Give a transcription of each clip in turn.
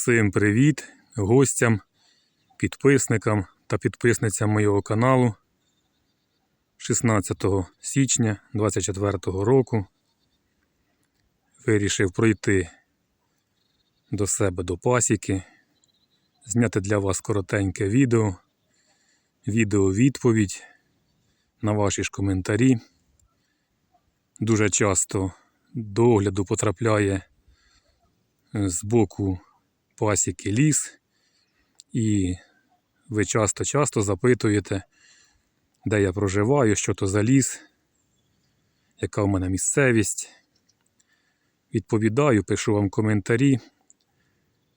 Всім привіт гостям, підписникам та підписницям моєго каналу 16 січня 2024 року. Вирішив пройти до себе до пасіки, зняти для вас коротеньке відео, відео відповідь на ваші ж коментарі. Дуже часто до огляду потрапляє з боку пасіки ліс, і ви часто-часто запитуєте, де я проживаю, що то за ліс, яка в мене місцевість. Відповідаю, пишу вам коментарі.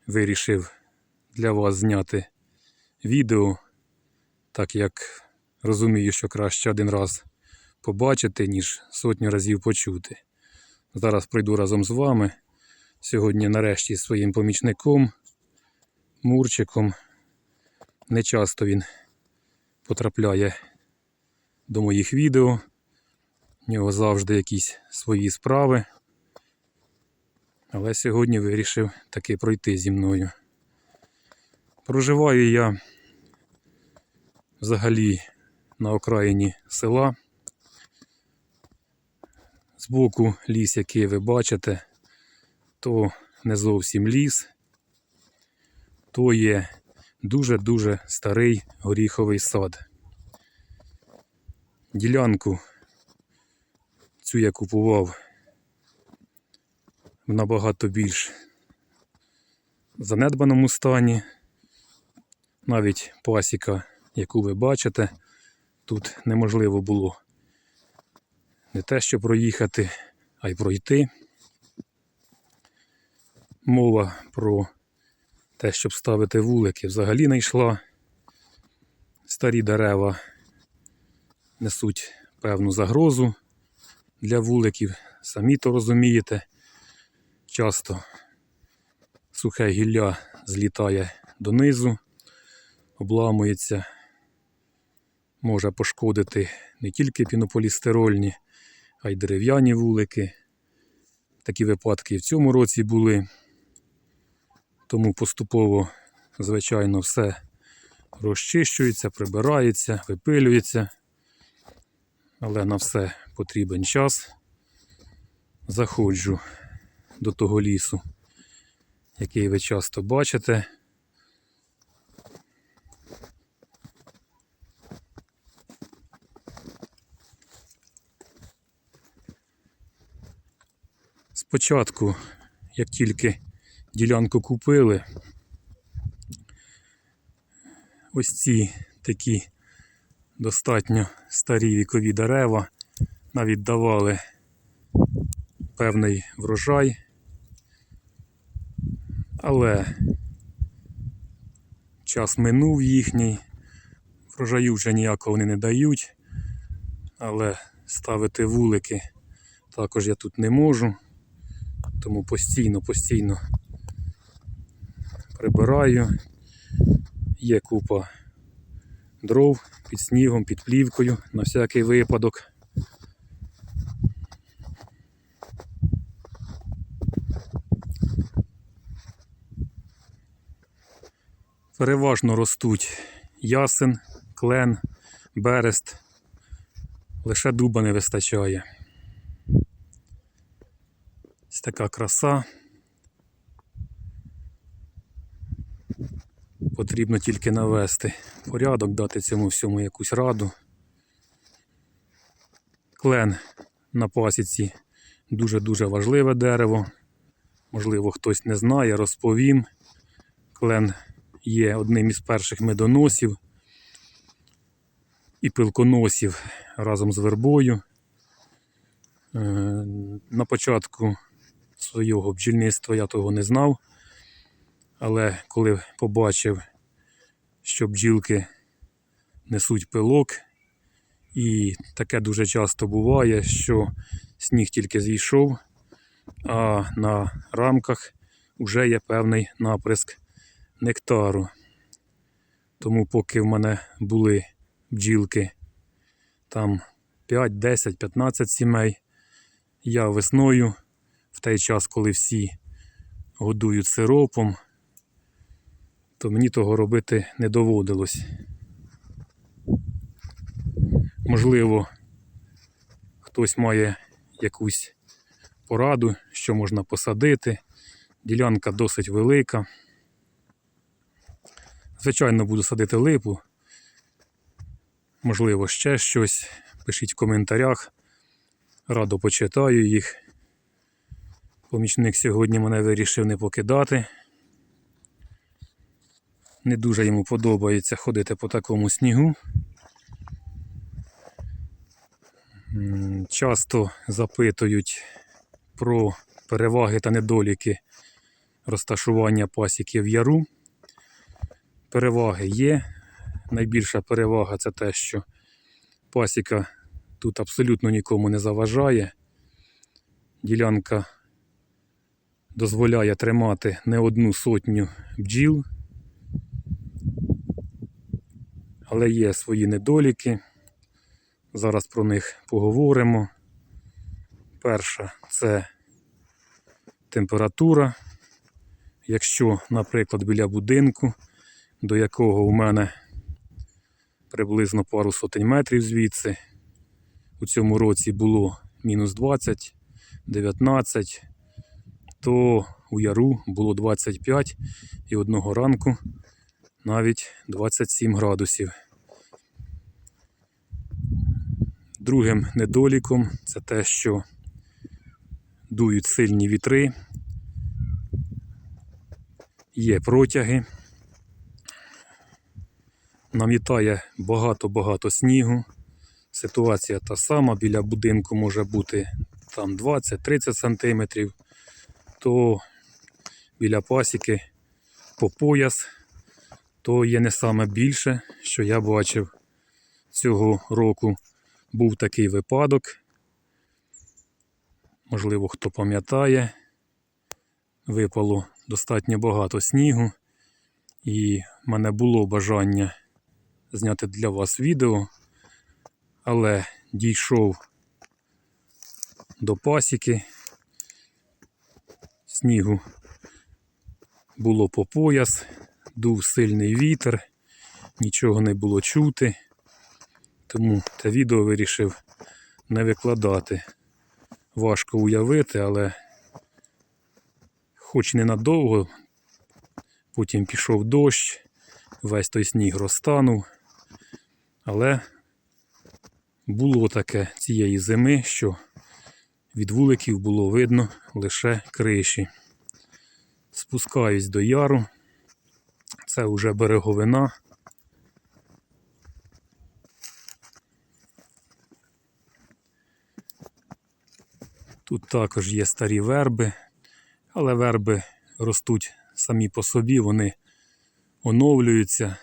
Вирішив для вас зняти відео, так як розумію, що краще один раз побачити, ніж сотню разів почути. Зараз пройду разом з вами. Сьогодні нарешті зі своїм помічником, Мурчиком. Не часто він потрапляє до моїх відео. У нього завжди якісь свої справи. Але сьогодні вирішив таки пройти зі мною. Проживаю я взагалі на окраїні села. Збоку ліс, який ви бачите, то не зовсім ліс, то є дуже-дуже старий горіховий сад. Ділянку цю я купував в набагато більш занедбаному стані. Навіть пасіка, яку ви бачите, тут неможливо було не те, що проїхати, а й пройти мова про те, щоб ставити вулики, взагалі не йшла. Старі дерева несуть певну загрозу для вуликів. Самі то розумієте. Часто сухе гілля злітає донизу, обламується, може пошкодити не тільки пінополістирольні, а й дерев'яні вулики. Такі випадки і в цьому році були. Тому поступово, звичайно, все розчищується, прибирається, випилюється. Але на все потрібен час. Заходжу до того лісу, який ви часто бачите. Спочатку, як тільки ділянку купили. Ось ці такі достатньо старі вікові дерева навіть давали певний врожай, але час минув їхній, врожаю вже ніякого вони не дають, але ставити вулики також я тут не можу, тому постійно, постійно прибираю. Є купа дров під снігом, під плівкою на всякий випадок. Переважно ростуть ясен, клен, берест. Лише дуба не вистачає. Ось така краса. Потрібно тільки навести порядок, дати цьому всьому якусь раду. Клен на пасіці дуже-дуже важливе дерево. Можливо, хтось не знає, розповім. Клен є одним із перших медоносів і пилконосів разом з вербою. Е, На початку свого бджільництва я того не знав. Але коли побачив, що бджілки несуть пилок, і таке дуже часто буває, що сніг тільки зійшов, а на рамках вже є певний наприск нектару. Тому поки в мене були бджілки там 5, 10, 15 сімей, я весною, в той час, коли всі годують сиропом, то мені того робити не доводилось. Можливо, хтось має якусь пораду, що можна посадити. Ділянка досить велика. Звичайно, буду садити липу. Можливо, ще щось. Пишіть в коментарях. Радо почитаю їх. Помічник сьогодні мене вирішив не покидати. Не дуже йому подобається ходити по такому снігу. Часто запитують про переваги та недоліки розташування пасіки в яру. Переваги є. Найбільша перевага це те, що пасіка тут абсолютно нікому не заважає. Ділянка дозволяє тримати не одну сотню бджіл, але є свої недоліки. Зараз про них поговоримо. Перша це температура. Якщо, наприклад, біля будинку, до якого у мене приблизно пару сотень метрів звідси, у цьому році було мінус 20, 19, то у яру було 25 і одного ранку навіть 27 градусів. Другим недоліком це те, що дують сильні вітри, є протяги, намітає багато-багато снігу. Ситуація та сама, біля будинку може бути там 20-30 см, то біля пасіки по пояс, то є не саме більше, що я бачив цього року. Був такий випадок. Можливо, хто пам'ятає, випало достатньо багато снігу, і в мене було бажання зняти для вас відео, але дійшов до пасіки. Снігу було по пояс, дув сильний вітер, нічого не було чути. Тому те відео вирішив не викладати. Важко уявити, але хоч ненадовго, потім пішов дощ, весь той сніг розтанув. Але було таке цієї зими, що від вуликів було видно лише криші. Спускаюсь до яру. Це вже береговина. Тут також є старі верби, але верби ростуть самі по собі, вони оновлюються.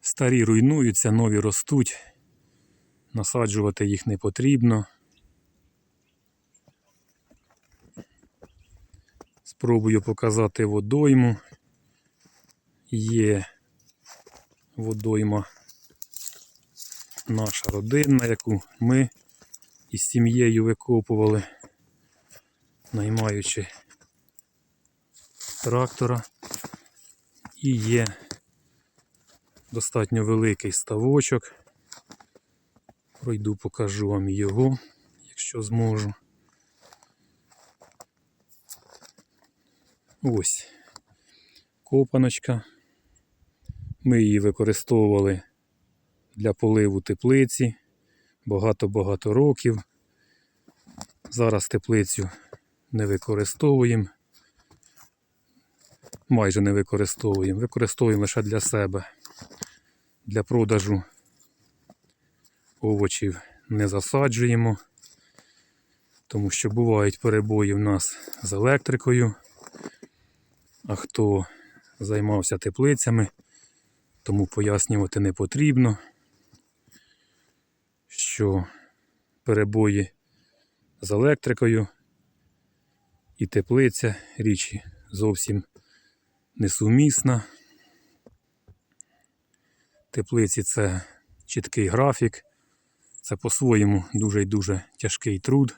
Старі руйнуються, нові ростуть. Насаджувати їх не потрібно. Спробую показати водойму. Є водойма наша родинна, яку ми із сім'єю викопували, наймаючи трактора. І є достатньо великий ставочок. Пройду, покажу вам його, якщо зможу. Ось копаночка. Ми її використовували для поливу теплиці багато-багато років. Зараз теплицю не використовуємо. Майже не використовуємо. Використовуємо лише для себе. Для продажу овочів не засаджуємо, тому що бувають перебої в нас з електрикою. А хто займався теплицями, тому пояснювати не потрібно, що перебої з електрикою і теплиця річ зовсім несумісна. Теплиці це чіткий графік, це по-своєму дуже і дуже тяжкий труд.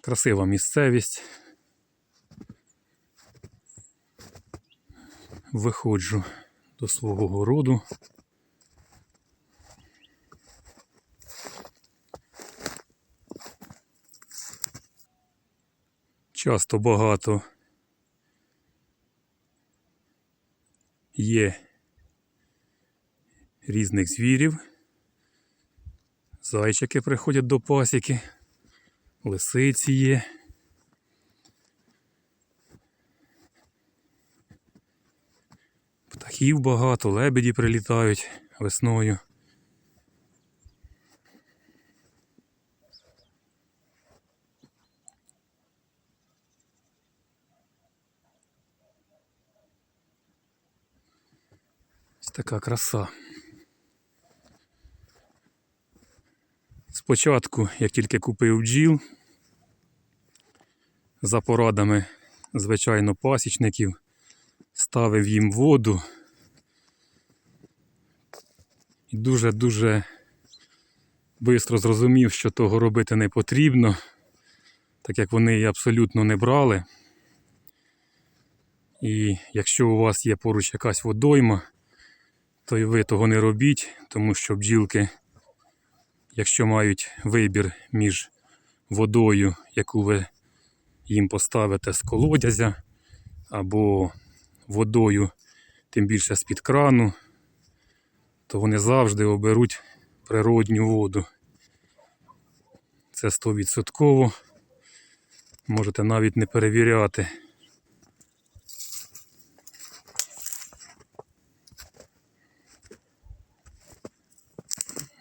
Красива місцевість. Виходжу до свого городу. Часто багато є різних звірів. Зайчики приходять до пасіки, лисиці є. Птахів багато, лебеді прилітають весною. Така краса. Спочатку, як тільки купив бджіл, за порадами, звичайно, пасічників, ставив їм воду. І дуже-дуже швидко зрозумів, що того робити не потрібно, так як вони її абсолютно не брали. І якщо у вас є поруч якась водойма, то й ви того не робіть, тому що бджілки, якщо мають вибір між водою, яку ви їм поставите з колодязя, або водою, тим більше з-під крану, то вони завжди оберуть природню воду. Це 100%. Можете навіть не перевіряти.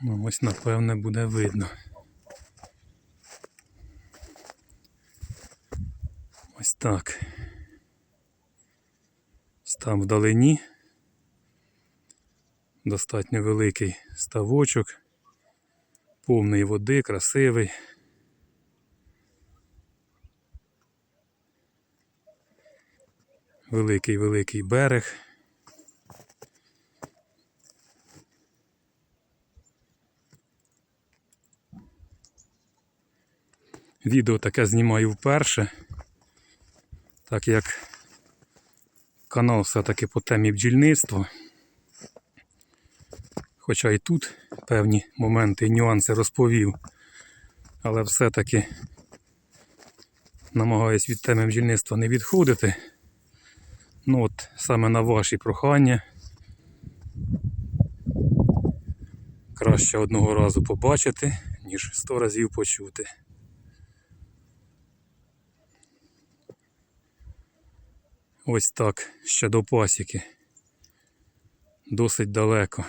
Ну, ось напевне буде видно. Ось так. Там вдалині. Достатньо великий ставочок, повний води, красивий. Великий великий берег. Відео таке знімаю вперше, так як канал все-таки по темі бджільництва. Хоча і тут певні моменти і нюанси розповів, але все-таки намагаюсь від теми бджільництва не відходити. Ну от саме на ваші прохання. Краще одного разу побачити, ніж сто разів почути. Ось так, ще до пасіки. Досить далеко.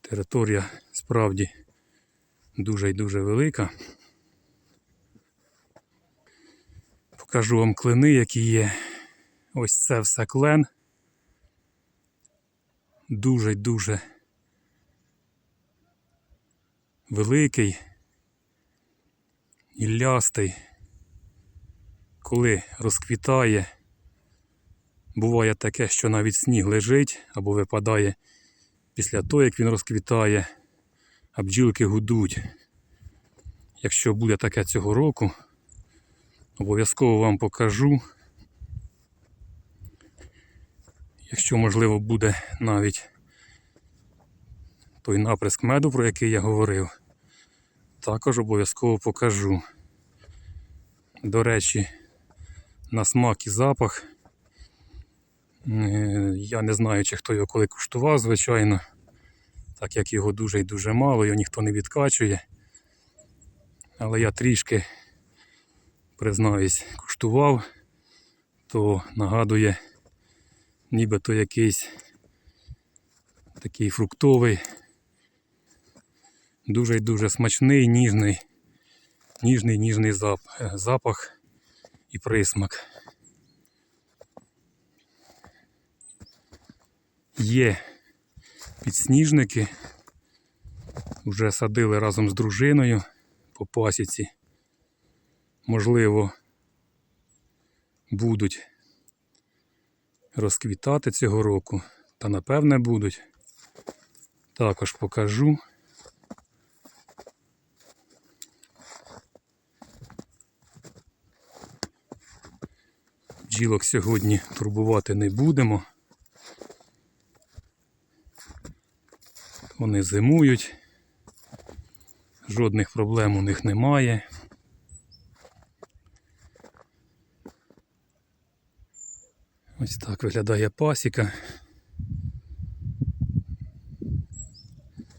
Територія справді дуже і дуже велика. Покажу вам клини, які є. Ось це все клен. Дуже дуже великий і лястий. Коли розквітає, буває таке, що навіть сніг лежить або випадає після того, як він розквітає, а бджілки гудуть. Якщо буде таке цього року, обов'язково вам покажу. Якщо можливо буде навіть той наприск меду, про який я говорив, також обов'язково покажу. До речі, на смак і запах. Е, Я не знаю, чи хто його коли куштував, звичайно. Так як його дуже і дуже мало, його ніхто не відкачує. Але я трішки, признаюсь, куштував, то нагадує, нібито якийсь такий фруктовий, дуже і дуже смачний, ніжний, ніжний, ніжний е, запах і присмак. Є підсніжники. Вже садили разом з дружиною по пасіці. Можливо, будуть розквітати цього року, та напевне будуть. Також покажу. Бджілок сьогодні турбувати не будемо. Вони зимують. Жодних проблем у них немає. Ось так виглядає пасіка.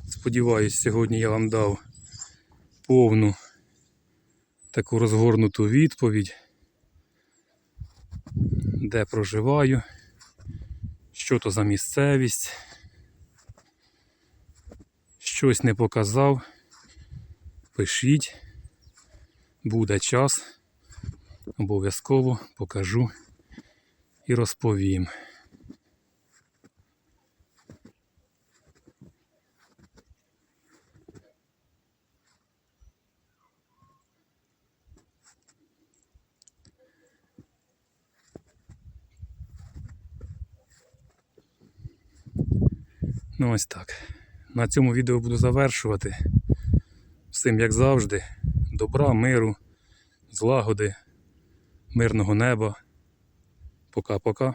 Сподіваюсь, сьогодні я вам дав повну таку розгорнуту відповідь, де проживаю, що то за місцевість. Щось не показав. Пишіть, буде час, обов'язково покажу і розповім. Ну ось так. На цьому відео буду завершувати. Всім, як завжди, добра, миру, злагоди, мирного неба. Пока-пока.